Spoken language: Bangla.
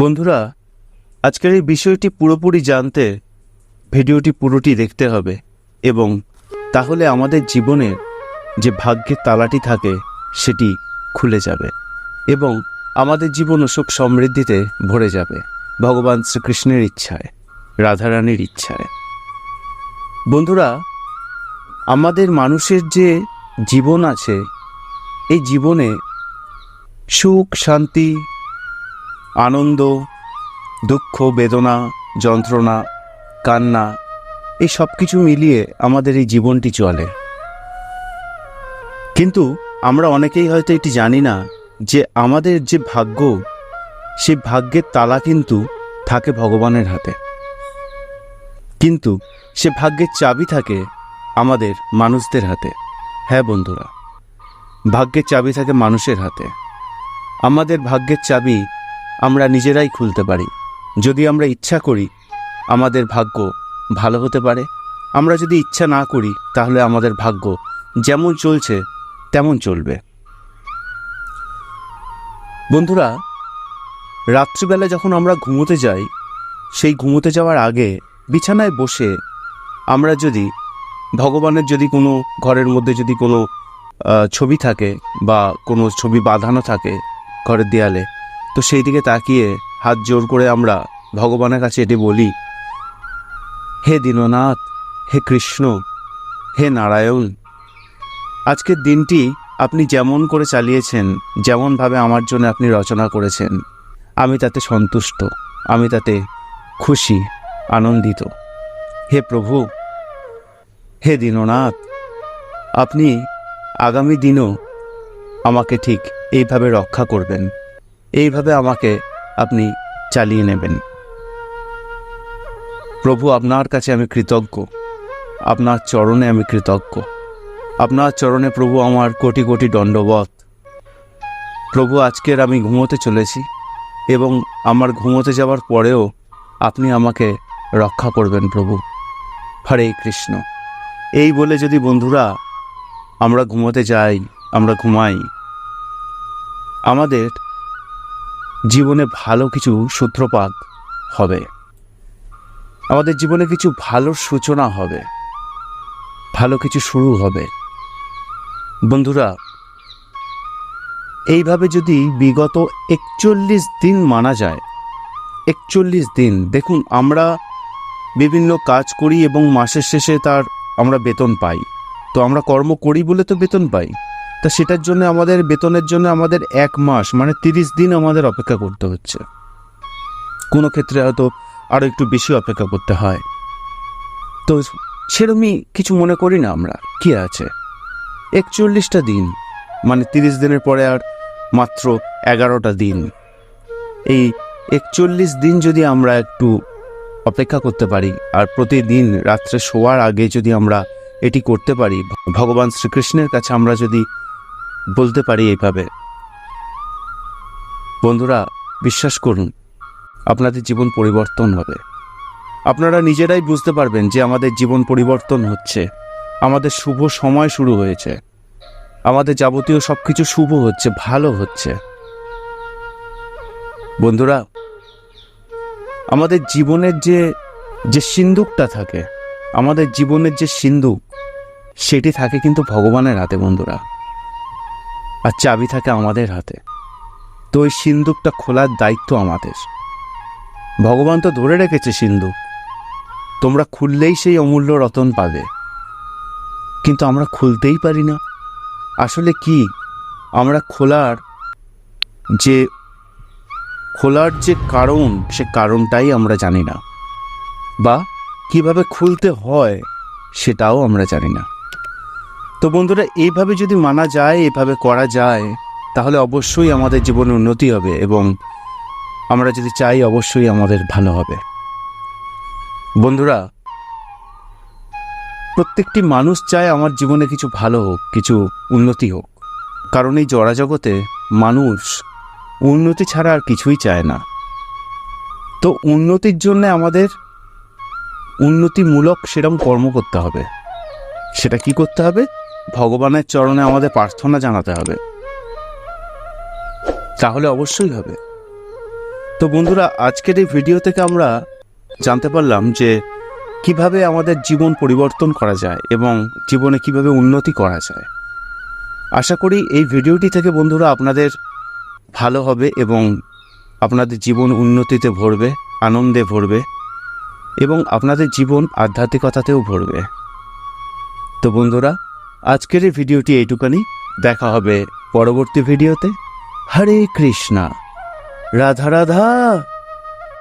বন্ধুরা, আজকের এই বিষয়টি পুরোপুরি জানতে ভিডিওটি পুরোটি দেখতে হবে এবং তাহলে আমাদের জীবনের যে ভাগ্যের তালাটি থাকে সেটি খুলে যাবে এবং আমাদের জীবন সুখ সমৃদ্ধিতে ভরে যাবে ভগবান শ্রীকৃষ্ণের ইচ্ছায়, রাধারানীর ইচ্ছায়। বন্ধুরা, আমাদের মানুষের যে জীবন আছে, এই জীবনে সুখ, শান্তি আনন্দ, দুঃখ, বেদনা, যন্ত্রণা, কান্না, এই সব কিছু মিলিয়ে আমাদের এই জীবনটি চলে। কিন্তু আমরা অনেকেই হয়তো এটি জানি না যে আমাদের যে ভাগ্য সে ভাগ্যের তালা কিন্তু থাকে ভগবানের হাতে। কিন্তু সে ভাগ্যের চাবি থাকে আমাদের মানুষদের হাতে। হ্যাঁ বন্ধুরা, ভাগ্যের চাবি থাকে মানুষের হাতে। আমাদের ভাগ্যের চাবি আমরা নিজেরাই খুলতে পারি। যদি আমরা ইচ্ছা করি, আমাদের ভাগ্য ভালো হতে পারে। আমরা যদি ইচ্ছা না করি, তাহলে আমাদের ভাগ্য যেমন চলছে, তেমন চলবে। বন্ধুরা, রাত্রিবেলা যখন আমরা ঘুমোতে যাই, সেই ঘুমোতে যাওয়ার আগে বিছানায় বসে আমরা যদি, ভগবানের যদি কোনো ঘরের মধ্যে যদি কোনো ছবি থাকে বা কোনো ছবি বাঁধানো থাকে ঘরের দেয়ালে তো সেই দিকে তাকিয়ে হাত জোর করে আমরা ভগবানের কাছে এটি বলি, হে দীননাথ, হে কৃষ্ণ, হে নারায়ণ আজকের দিনটি আপনি যেমন করে চালিয়েছেন, যেমনভাবে আমার জন্য আপনি রচনা করেছেন, আমি তাতে সন্তুষ্ট, আমি তাতে খুশি, আনন্দিত। হে প্রভু, হে দীননাথ, আপনি আগামী দিনও আমাকে ঠিক এইভাবে রক্ষা করবেন। এইভাবে আমাকে আপনি চালিয়ে নেবেন। প্রভু, আপনার কাছে আমি কৃতজ্ঞ। আপনার চরণে আমি কৃতজ্ঞ। আপনার চরণে প্রভু আমার কোটি কোটি দণ্ডবধ প্রভু, আজকের আমি ঘুমোতে চলেছি এবং আমার ঘুমোতে যাওয়ার পরেও আপনি আমাকে রক্ষা করবেন প্রভু। হরে কৃষ্ণ। এই বলে যদি বন্ধুরা, আমরা ঘুমোতে যাই, আমরা ঘুমাই, আমাদের জীবনে ভালো কিছু সূত্রপাত হবে। আমাদের জীবনে কিছু ভালো সূচনা হবে। ভালো কিছু শুরু হবে। বন্ধুরা, এইভাবে যদি বিগত একচল্লিশ দিন মানা যায়, একচল্লিশ দিন, দেখুন, আমরা বিভিন্ন কাজ করি এবং মাসের শেষে তার আমরা বেতন পাই। তো আমরা কর্ম করি বলে তো বেতন পাই। তা সেটার জন্য আমাদের, বেতনের জন্য আমাদের এক মাস মানে তিরিশ দিন আমাদের অপেক্ষা করতে হচ্ছে। কোনো ক্ষেত্রে হয়তো আরও একটু বেশি অপেক্ষা করতে হয়। তো সেরমই কিছু মনে করি না আমরা, কি আছে? একচল্লিশটা দিন মানে তিরিশ দিনের পরে আর মাত্র এগারোটা দিন। এই একচল্লিশ দিন যদি আমরা একটু অপেক্ষা করতে পারি, আর প্রতিদিন রাত্রে শোয়ার আগে যদি আমরা এটি করতে পারি, ভগবান শ্রীকৃষ্ণের কাছে আমরা যদি বলতে পারি এইভাবে। বন্ধুরা, বিশ্বাস করুন, আপনাদের জীবন পরিবর্তন হবে। আপনারা নিজেরাই বুঝতে পারবেন যে আমাদের জীবন পরিবর্তন হচ্ছে। আমাদের শুভ সময় শুরু হয়েছে। আমাদের যাবতীয় সব কিছু শুভ হচ্ছে, ভালো হচ্ছে। বন্ধুরা, আমাদের জীবনের যে যে সিন্দুকটা থাকে, আমাদের জীবনের যে সিন্দুক, সেটি থাকে কিন্তু ভগবানের হাতে বন্ধুরা। আর চাবি থাকে আমাদের হাতে। তো ওই সিন্দুকটা খোলার দায়িত্ব আমাদের। ভগবান তো ধরে রেখেছে সিন্ধু তোমরা খুললেই সেই অমূল্য রতন পাবে। কিন্তু আমরা খুলতেই পারি না। আসলে কি? আমরা খোলার যে খোলার যে কারণ, সে কারণটাই আমরা জানি না। বা কীভাবে খুলতে হয়, সেটাও আমরা জানি না। তো বন্ধুরা, এইভাবে যদি মানা যায় এভাবে করা যায়, তাহলে অবশ্যই আমাদের জীবনে উন্নতি হবে এবং আমরা যদি চাই, অবশ্যই আমাদের ভালো হবে। বন্ধুরা, প্রত্যেকটি মানুষ চায় আমার জীবনে কিছু ভালো হোক, কিছু উন্নতি হোক। কারণ এই জড়াজগতে মানুষ উন্নতি ছাড়া আর কিছুই চায় না। তো উন্নতির জন্য আমাদের উন্নতিমূলক সেরকম কর্ম করতে হবে। সেটা কি করতে হবে? ভগবানের চরণে আমাদের প্রার্থনা জানাতে হবে। তাহলে অবশ্যই হবে। তো বন্ধুরা, আজকের এই ভিডিও থেকে আমরা জানতে পারলাম যে কীভাবে আমাদের জীবন পরিবর্তন করা যায় এবং জীবনে কীভাবে উন্নতি করা যায়। আশা করি এই ভিডিওটি থেকে বন্ধুরা আপনাদের ভালো হবে এবং আপনাদের জীবন উন্নতিতে ভরবে, আনন্দে ভরবে এবং আপনাদের জীবন আধ্যাত্মিকতাতেও ভরবে। তো বন্ধুরা আজকের এই ভিডিওটি এইটুকানি। দেখা হবে পরবর্তী ভিডিওতে। হরে কৃষ্ণা। রাধা রাধা।